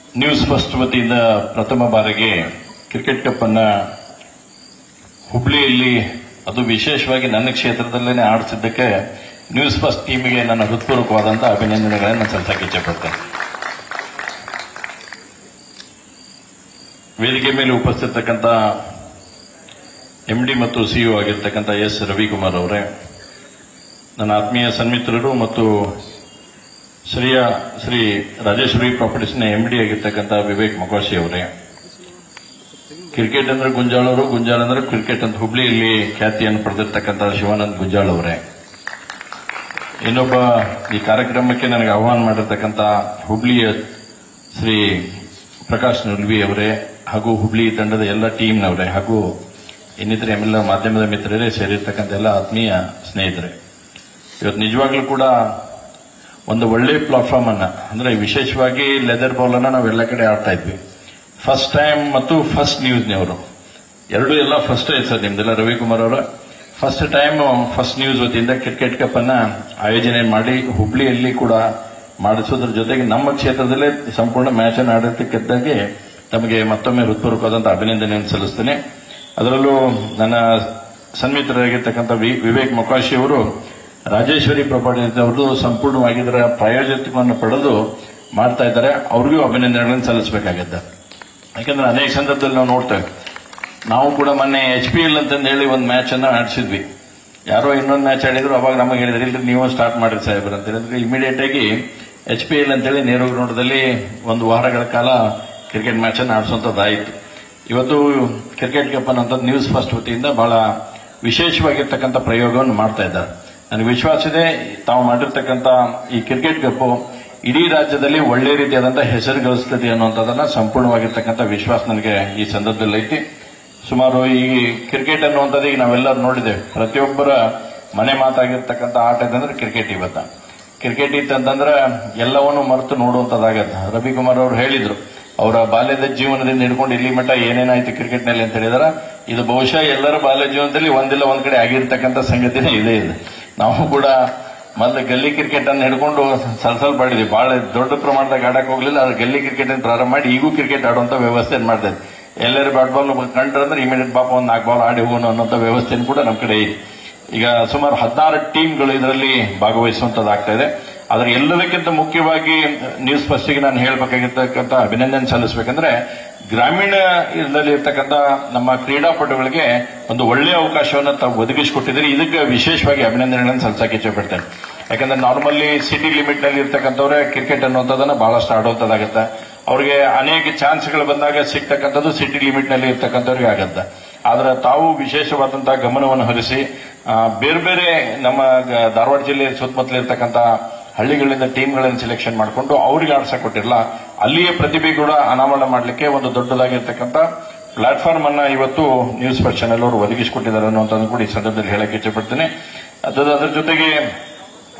News first ವತಿಯಿಂದ ಪ್ರಥಮ ಬಾರಿಗೆ ಕ್ರಿಕೆಟ್ ಕಪ್ ಅನ್ನ ಹುಬ್ಳಿಯಲ್ಲಿ ಅದು ವಿಶೇಷವಾಗಿ ನನ್ನ ಕ್ಷೇತ್ರದಲ್ಲೇ ಆಡಿಸಿದ್ದಕ್ಕೆ ನ್ಯೂಸ್ ಫಸ್ಟ್ ಟೀಮಿಗೆ ನನ್ನ ಹೃತ್ಪೂರ್ವಕವಾದಂತಹ ಅಭಿನಂದನೆಗಳನ್ನು ಸಲ್ಲಿಸಕ್ಕೆ ಇಚ್ಛೆಪಡ್ತೇನೆ. ವೇದಿಕೆ ಮೇಲೆ ಉಪಸ್ಥಿತಕ್ಕಂಥ ಎಂಡಿ ಮತ್ತು ಸಿಇಒ ಆಗಿರ್ತಕ್ಕಂಥ ಎಸ್ ರವಿಕುಮಾರ್ ಅವರೇ, ನನ್ನ ಆತ್ಮೀಯ ಸನ್ಮಿತ್ರರು ಮತ್ತು ಶ್ರೀಯ ಶ್ರೀ ರಾಜೇಶ್ವರಿ ಪ್ರಾಪರ್ಟೀಸ್ನ ಎಂಡಿ ಆಗಿರ್ತಕ್ಕಂಥ ವಿವೇಕ್ ಮಕಾಶಿ ಅವರೇ. ಕ್ರಿಕೆಟ್ ಅಂದ್ರೆ ಗುಂಜಾಳ್ ಅವರು, ಗುಂಜಾಳ್ ಅಂದ್ರೆ ಕ್ರಿಕೆಟ್ ಅಂತ ಹುಬ್ಳಿಯಲ್ಲಿ ಖ್ಯಾತಿಯನ್ನು ಪಡೆದಿರ್ತಕ್ಕಂಥ ಶಿವಾನಂದ್ ಗುಂಜಾಳ ಅವರೇ. ಇನ್ನೊಬ್ಬ ಈ ಕಾರ್ಯಕ್ರಮಕ್ಕೆ ನನಗೆ ಆಹ್ವಾನ ಮಾಡಿರ್ತಕ್ಕಂಥ ಹುಬ್ಳಿಯ ಶ್ರೀ ಪ್ರಕಾಶ್ ನುಲ್ವಿ ಅವರೇ ಹಾಗೂ ಹುಬ್ಳಿ ತಂಡದ ಎಲ್ಲ ಟೀಮ್ನವರೇ ಹಾಗೂ ಇನ್ನಿತರ ಎಲ್ಲ ಮಾಧ್ಯಮದ ಮಿತ್ರರೇ ಸೇರಿರ್ತಕ್ಕಂಥ ಎಲ್ಲ ಆತ್ಮೀಯ ಸ್ನೇಹಿತರೆ. ಇವತ್ತು ನಿಜವಾಗ್ಲೂ ಕೂಡ ಒಂದು ಒಳ್ಳೆ ಪ್ಲಾಟ್ಫಾರ್ಮ್ ಅನ್ನ. ಅಂದ್ರೆ ವಿಶೇಷವಾಗಿ ಲೆದರ್ ಬಾಲ್ ಅನ್ನ ಎಲ್ಲ ಕಡೆ ಆಡ್ತಾ ಇದ್ವಿ. ಫಸ್ಟ್ ಟೈಮ್ ಮತ್ತು ಫಸ್ಟ್ ನ್ಯೂಸ್ನವರು ಎರಡು ಎಲ್ಲ ಫಸ್ಟ್ ಸರ್ ನಿಮ್ದೆಲ್ಲ ರವಿಕುಮಾರ್ ಅವರ. ಫಸ್ಟ್ ಟೈಮ್ ಫಸ್ಟ್ ನ್ಯೂಸ್ ವತಿಯಿಂದ ಕ್ರಿಕೆಟ್ ಕಪ್ ಅನ್ನ ಆಯೋಜನೆ ಮಾಡಿ ಹುಬ್ಳಿಯಲ್ಲಿ ಕೂಡ ಮಾಡಿಸೋದ್ರ ಜೊತೆಗೆ ನಮ್ಮ ಕ್ಷೇತ್ರದಲ್ಲೇ ಸಂಪೂರ್ಣ ಮ್ಯಾಚ್ ಅನ್ನು ಆಡೋದಕ್ಕಿದ್ದಾಗೆ ತಮಗೆ ಮತ್ತೊಮ್ಮೆ ಹೃತ್ಪೂರ್ವಕವಾದಂತಹ ಅಭಿನಂದನೆಯನ್ನು ಸಲ್ಲಿಸ್ತೇನೆ. ಅದರಲ್ಲೂ ನನ್ನ ಸನ್ಮಿತರಾಗಿರ್ತಕ್ಕಂಥ ವಿವೇಕ್ ಮೊಕಾಶಿ ಅವರು ರಾಜೇಶ್ವರಿ ಪ್ರಾಪರ್ಟೀಸ್ ಅವರು ಸಂಪೂರ್ಣವಾಗಿ ಇದರ ಪ್ರಾಯೋಜಕವನ್ನು ಪಡೆದು ಮಾಡ್ತಾ ಇದ್ದಾರೆ. ಅವ್ರಿಗೂ ಅಭಿನಂದನೆಗಳನ್ನು ಸಲ್ಲಿಸಬೇಕಾಗಿದ್ದ. ಯಾಕಂದ್ರೆ ಅನೇಕ ಸಂದರ್ಭದಲ್ಲಿ ನಾವು ನೋಡ್ತೇವೆ. ನಾವು ಕೂಡ ಮೊನ್ನೆ ಎಚ್ ಪಿ ಎಲ್ ಅಂತಂದು ಹೇಳಿ ಒಂದು ಮ್ಯಾಚ್ ಅನ್ನ ಆಡಿಸಿದ್ವಿ. ಯಾರೋ ಇನ್ನೊಂದು ಮ್ಯಾಚ್ ಆಡಿದ್ರು, ಅವಾಗ ನಮಗೆ ಹೇಳಿದ್ರೆ ಇಲ್ಲಿ ನೀವು ಸ್ಟಾರ್ಟ್ ಮಾಡಿರಿ ಸಾಹೇಬ್ರ ಅಂತ ಹೇಳಿದ್ರೆ. ಇಮಿಡಿಯೇಟ್ ಆಗಿ ಎಚ್ ಪಿ ಎಲ್ ಅಂತೇಳಿ ನೇರು ಗ್ರೌಂಡದಲ್ಲಿ ಒಂದು ವಾರಗಳ ಕಾಲ ಕ್ರಿಕೆಟ್ ಮ್ಯಾಚ್ ಅನ್ನು ಆಡಿಸುವಂತದ್ದಾಯಿತು ಇವತ್ತು ಕ್ರಿಕೆಟ್ ಕಪ್ ಅನ್ನೋಂಥದ್ದು ನ್ಯೂಸ್ ಫಸ್ಟ್ ವತಿಯಿಂದ ಬಹಳ ವಿಶೇಷವಾಗಿರ್ತಕ್ಕಂಥ ಪ್ರಯೋಗವನ್ನು ಮಾಡ್ತಾ ಇದ್ದಾರೆ. ನನಗೆ ವಿಶ್ವಾಸ ಇದೆ, ತಾವು ಮಾಡಿರ್ತಕ್ಕಂಥ ಈ ಕ್ರಿಕೆಟ್ ಕಪ್ ಇಡೀ ರಾಜ್ಯದಲ್ಲಿ ಒಳ್ಳೆ ರೀತಿಯಾದಂಥ ಹೆಸರು ಗಳಿಸ್ತದೆ ಅನ್ನುವಂಥದ್ದನ್ನ ಸಂಪೂರ್ಣವಾಗಿರ್ತಕ್ಕಂಥ ವಿಶ್ವಾಸ ನನಗೆ ಈ ಸಂದರ್ಭದಲ್ಲಿ ಐತಿ. ಸುಮಾರು ಈ ಕ್ರಿಕೆಟ್ ಅನ್ನುವಂಥದ್ದು ಈಗ ನಾವೆಲ್ಲರೂ ನೋಡಿದ್ದೇವೆ. ಪ್ರತಿಯೊಬ್ಬರ ಮನೆ ಮಾತಾಗಿರ್ತಕ್ಕಂಥ ಆಟ ಅಂತಂದ್ರೆ ಕ್ರಿಕೆಟ್ ಇವತ್ತ. ಕ್ರಿಕೆಟ್ ಇತ್ತಂತಂದ್ರೆ ಎಲ್ಲವನ್ನು ಮರೆತು ನೋಡುವಂಥದ್ದಾಗತ್ತೆ. ರವಿಕುಮಾರ್ ಅವರು ಹೇಳಿದರು, ಅವರ ಬಾಲ್ಯದ ಜೀವನದಿಂದ ಹಿಡ್ಕೊಂಡು ಇಲ್ಲಿ ಮಟ್ಟ ಏನೇನಾಯ್ತು ಕ್ರಿಕೆಟ್ನಲ್ಲಿ ಅಂತ ಹೇಳಿದಾರ. ಇದು ಬಹುಶಃ ಎಲ್ಲರ ಬಾಲ್ಯ ಜೀವನದಲ್ಲಿ ಒಂದಿಲ್ಲ, ಒಂದ್ ಕಡೆ ಆಗಿರ್ತಕ್ಕಂಥ ಸಂಗತಿನೇ ಇದೆ ಇದೆ. ನಾವು ಕೂಡ ಮೊದಲು ಗಲ್ಲಿ ಕ್ರಿಕೆಟ್ ಅನ್ನು ಹಿಡ್ಕೊಂಡು ಸಲ್ಸಲ್ ಆಡಿದ್ವಿ ಬಹಳ ದೊಡ್ಡ ಪ್ರಮಾಣದಾಗ ಆಡಕ್ ಹೋಗ್ಲಿಲ್ಲ, ಆದ್ರೆ ಗಲ್ಲಿ ಕ್ರಿಕೆಟ್ ಅನ್ನು ಪ್ರಾರಂಭ ಮಾಡಿ ಈಗೂ ಕ್ರಿಕೆಟ್ ಆಡುವಂತ ವ್ಯವಸ್ಥೆ ಮಾಡ್ತಾ ಎಲ್ಲರೂ ಬ್ಯಾಟ್ ಬಾಲ್ ಕಂಡ್ರೆ ಅಂದ್ರೆ ಇಮಿಡಿಯೇಟ್ ಪಾಪ ಒಂದು ನಾಲ್ಕು ಬಾಲ್ ಆಡಿ ಹೋಗೋಣ ಅನ್ನೋಂಥ ವ್ಯವಸ್ಥೆಯನ್ನು ಕೂಡ ನಮ್ಮ ಕಡೆ ಇದೆ. ಈಗ ಸುಮಾರು ಹದಿನಾರು ಟೀಮ್ಗಳು ಇದರಲ್ಲಿ ಭಾಗವಹಿಸುವಂತದ್ದಾಗ್ತಾ ಇದೆ. ಆದ್ರೆ ಎಲ್ಲದಕ್ಕಿಂತ ಮುಖ್ಯವಾಗಿ ನ್ಯೂಸ್ ಫಸ್ಟಿಗೆ ನಾನು ಹೇಳಬೇಕಾಗಿರ್ತಕ್ಕಂಥ ಅಭಿನಂದನೆ ಸಲ್ಲಿಸಬೇಕಂದ್ರೆ ಗ್ರಾಮೀಣ ಇದರಲ್ಲಿ ಇರ್ತಕ್ಕಂಥ ನಮ್ಮ ಕ್ರೀಡಾಪಟುಗಳಿಗೆ ಒಂದು ಒಳ್ಳೆಯ ಅವಕಾಶವನ್ನು ತಾವು ಒದಗಿಸಿಕೊಟ್ಟಿದ್ದೀರಿ. ಇದಕ್ಕೆ ವಿಶೇಷವಾಗಿ ಅಭಿನಂದನೆಗಳನ್ನು ಸಲ್ಲಿಸಕ್ಕೆ ಇಚ್ಛೆಪಡ್ತೇನೆ. ಯಾಕಂದ್ರೆ ನಾರ್ಮಲ್ಲಿ ಸಿಟಿ ಲಿಮಿಟ್ನಲ್ಲಿ ಇರ್ತಕ್ಕಂಥವ್ರೆ ಕ್ರಿಕೆಟ್ ಅನ್ನುವಂಥದ್ದನ್ನ ಬಹಳಷ್ಟು ಆಡುವಂಥದ್ದಾಗತ್ತೆ ಅವ್ರಿಗೆ ಅನೇಕ ಚಾನ್ಸ್ಗಳು ಬಂದಾಗ ಸಿಗ್ತಕ್ಕಂಥದ್ದು ಸಿಟಿ ಲಿಮಿಟ್ನಲ್ಲಿ ಇರ್ತಕ್ಕಂಥವ್ರಿಗೆ ಆಗತ್ತೆ. ಆದ್ರೆ ತಾವು ವಿಶೇಷವಾದಂತಹ ಗಮನವನ್ನು ಹರಿಸಿ ಬೇರೆ ಬೇರೆ ನಮ್ಮ ಧಾರವಾಡ ಜಿಲ್ಲೆಯ ಸುತ್ತಮುತ್ತಲ ಇರ್ತಕ್ಕಂಥ ಹಳ್ಳಿಗಳಿಂದ ಟೀಮ್ಗಳನ್ನು ಸೆಲೆಕ್ಷನ್ ಮಾಡಿಕೊಂಡು ಅವರಿಗೆ ಆಡ್ಸಕ್ ಕೊಟ್ಟಿಲ್ಲ ಅಲ್ಲಿಯೇ ಪ್ರತಿಭೆ ಕೂಡ ಅನಾವರಣ ಮಾಡಲಿಕ್ಕೆ ಒಂದು ದೊಡ್ಡದಾಗಿರ್ತಕ್ಕಂಥ ಪ್ಲಾಟ್ಫಾರ್ಮ್ ಅನ್ನ ಇವತ್ತು ನ್ಯೂಸ್ ಫಸ್ಟ್ ಚಾನೆಲ್ ಅವರು ಒದಗಿಸಿಕೊಟ್ಟಿದ್ದಾರೆ ಅನ್ನುವಂಥದ್ದು ಕೂಡ ಈ ಸಂದರ್ಭದಲ್ಲಿ ಹೇಳಕ್ಕೆ ಇಚ್ಛೆಪಡ್ತೇನೆ. ಅದರ ಅದ್ರ ಜೊತೆಗೆ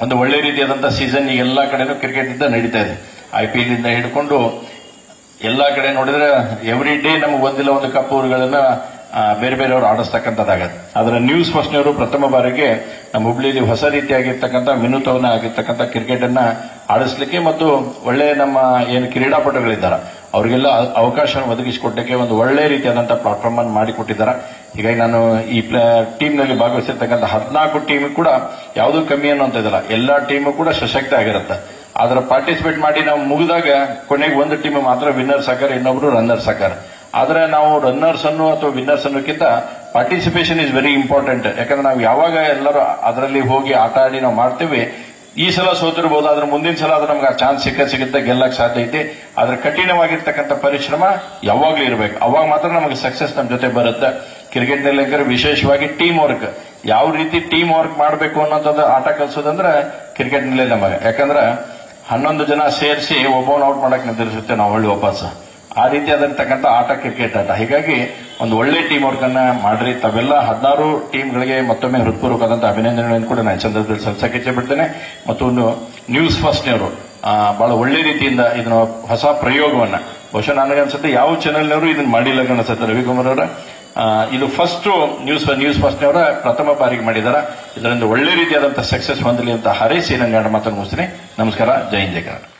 ಒಂದು ಒಳ್ಳೆ ರೀತಿಯಾದಂತಹ ಸೀಸನ್ ಈಗ ಎಲ್ಲಾ ಕಡೆನೂ ಕ್ರಿಕೆಟ್ ಇಂದ ನಡೀತಾ ಇದೆ. ಐ ಪಿ ಎಲ್ ಇಂದ ಹಿಡ್ಕೊಂಡು ಎಲ್ಲಾ ಕಡೆ ನೋಡಿದ್ರೆ ಎವ್ರಿ ಡೇ ನಮಗೆ ಒಂದಿಲ್ಲ ಒಂದು ಕಪ್ ಊರುಗಳನ್ನ ಬೇರೆ ಬೇರೆಯವರು ಆಡಿಸ್ತಕ್ಕಂಥದ್ದಾಗತ್ತೆ. ಆದ್ರೆ ನ್ಯೂಸ್ ಫಸ್ಟ್ನವರು ಪ್ರಥಮ ಬಾರಿಗೆ ನಮ್ಮ ಹುಬ್ಳಿಯಲ್ಲಿ ಹೊಸ ರೀತಿಯಾಗಿರ್ತಕ್ಕಂಥ ವಿನೂತವನ ಆಗಿರ್ತಕ್ಕಂಥ ಕ್ರಿಕೆಟ್ ಅನ್ನ ಆಡಿಸ್ಲಿಕ್ಕೆ ಮತ್ತು ಒಳ್ಳೆ ನಮ್ಮ ಏನು ಕ್ರೀಡಾಪಟುಗಳಿದ್ದಾರೆ. ಅವರಿಗೆಲ್ಲ ಅವಕಾಶವನ್ನು ಒದಗಿಸಿಕೊಟ್ಟಕ್ಕೆ ಒಂದು ಒಳ್ಳೆ ರೀತಿಯಾದಂಥ ಪ್ಲಾಟ್ಫಾರ್ಮ್ ಅನ್ನು ಮಾಡಿಕೊಟ್ಟಿದ್ದಾರೆ. ಹೀಗಾಗಿ ನಾನು ಈ ಟೀಮ್ನಲ್ಲಿ ಭಾಗವಹಿಸಿರ್ತಕ್ಕಂಥ ಹದಿನಾಲ್ಕು ಟೀಮ್ ಕೂಡ ಯಾವುದೂ ಕಮ್ಮಿ ಅನ್ನುವಂಥದ್ದಿಲ್ಲ ಎಲ್ಲಾ ಟೀಮು ಕೂಡ ಸಶಕ್ತ ಆಗಿರುತ್ತೆ. ಆದ್ರೆ ಪಾರ್ಟಿಸಿಪೇಟ್ ಮಾಡಿ ನಾವು ಮುಗಿದಾಗ ಕೊನೆಗೆ ಒಂದು ಟೀಮ್ ಮಾತ್ರ ವಿನ್ನರ್ ಆಕಾರ ಇನ್ನೊಬ್ರು ರನ್ನರ್ಸ್ ಆಕಾರ ಆದ್ರೆ ನಾವು ರನ್ನರ್ಸ್ ಅನ್ನು ಅಥವಾ ವಿನ್ನರ್ಸ್ ಅನ್ನೋಕ್ಕಿಂತ ಪಾರ್ಟಿಸಿಪೇಷನ್ ಇಸ್ ವೆರಿ ಇಂಪಾರ್ಟೆಂಟ್ ಯಾಕಂದ್ರೆ ನಾವು ಯಾವಾಗ ಎಲ್ಲರೂ ಅದರಲ್ಲಿ ಹೋಗಿ ಆಟ ಆಡಿ ನಾವು ಮಾಡ್ತೀವಿ, ಈ ಸಲ ಸೋತಿರ್ಬೋದು, ಆದ್ರೆ ಮುಂದಿನ ಸಲ ಆದ್ರೆ ನಮ್ಗೆ ಆ ಚಾನ್ಸ್ ಸಿಕ್ಕ ಸಿಗುತ್ತೆ ಗೆಲ್ಲಕ್ ಸಾಧ್ಯ ಐತಿ. ಆದ್ರೆ ಕಠಿಣವಾಗಿರ್ತಕ್ಕಂಥ ಪರಿಶ್ರಮ ಯಾವಾಗ್ಲೂ ಇರಬೇಕು. ಅವಾಗ ಮಾತ್ರ ನಮಗೆ ಸಕ್ಸಸ್ ನಮ್ಮ ಜೊತೆ ಬರುತ್ತೆ. ಕ್ರಿಕೆಟ್ನಲ್ಲಿ ವಿಶೇಷವಾಗಿ ಟೀಮ್ ವರ್ಕ್ ಯಾವ ರೀತಿ ಟೀಮ್ ವರ್ಕ್ ಮಾಡಬೇಕು ಅನ್ನೋಂಥದ್ದು ಆಟ ಕಲಿಸೋದಂದ್ರೆ ಕ್ರಿಕೆಟ್ ನಲ್ಲೇ ನಮಗೆ ಯಾಕಂದ್ರೆ ಹನ್ನೊಂದು ಜನ ಸೇರಿಸಿ ಒಬ್ಬನ ಔಟ್ ಮಾಡಕ್ ನಿರ್ಧರಿಸುತ್ತೆ, ನಾವು ಹೊಳ್ಳಿ ವಾಪಸ್ ಆ ರೀತಿಯಾದಂತಕ್ಕಂಥ ಆಟ ಕ್ರಿಕೆಟ್ ಆಟ ಹೀಗಾಗಿ ಒಂದು ಒಳ್ಳೆ ಟೀಮ್ ವರ್ಕ್ ಅನ್ನ ಮಾಡ್ರಿ. ತಾವೆಲ್ಲ ಹದಿನಾರು ಟೀಮ್ಗಳಿಗೆ ಮತ್ತೊಮ್ಮೆ ಹೃತ್ಪೂರ್ವಕವಾದಂಥ ಅಭಿನಂದನೆಗಳನ್ನು ಕೂಡ ನಾನು ಸಂದರ್ಭದಲ್ಲಿ ಸಲ್ಲಿಸಕ್ಕೆ ಇಚ್ಛೆ ಬಿಡ್ತೇನೆ ಮತ್ತು ಒಂದು ನ್ಯೂಸ್ ಫಸ್ಟ್ನವರು ಬಹಳ ಒಳ್ಳೆ ರೀತಿಯಿಂದ ಇದನ್ನ ಹೊಸ ಪ್ರಯೋಗವನ್ನ. ಬಹುಶಃ ನನಗನ್ಸುತ್ತೆ ಯಾವ ಚಾನೆಲ್ನವರು ಇದನ್ನ ಮಾಡಿಲ್ಲ ಅನ್ಸುತ್ತೆ ರವಿಕುಮಾರ್ ಅವರ. ಇದು ಫಸ್ಟ್ ನ್ಯೂಸ್ ನ್ಯೂಸ್ ಫಸ್ಟ್ನವರ ಪ್ರಥಮ ಬಾರಿಗೆ ಮಾಡಿದಾರ. ಇದರಿಂದ ಒಳ್ಳೆ ರೀತಿಯಾದಂತಹ ಸಕ್ಸಸ್ ಹೊಂದಲಿ ಅಂತ ಹಾರೈಸಿ. ನನ್ನ ಮಾತನ್ನು ಮುಗಿಸ್ತೀನಿ. ನಮಸ್ಕಾರ. ಜೈ ಹಿಂದ್ ಜೈ ಕರ್ನಾಟಕ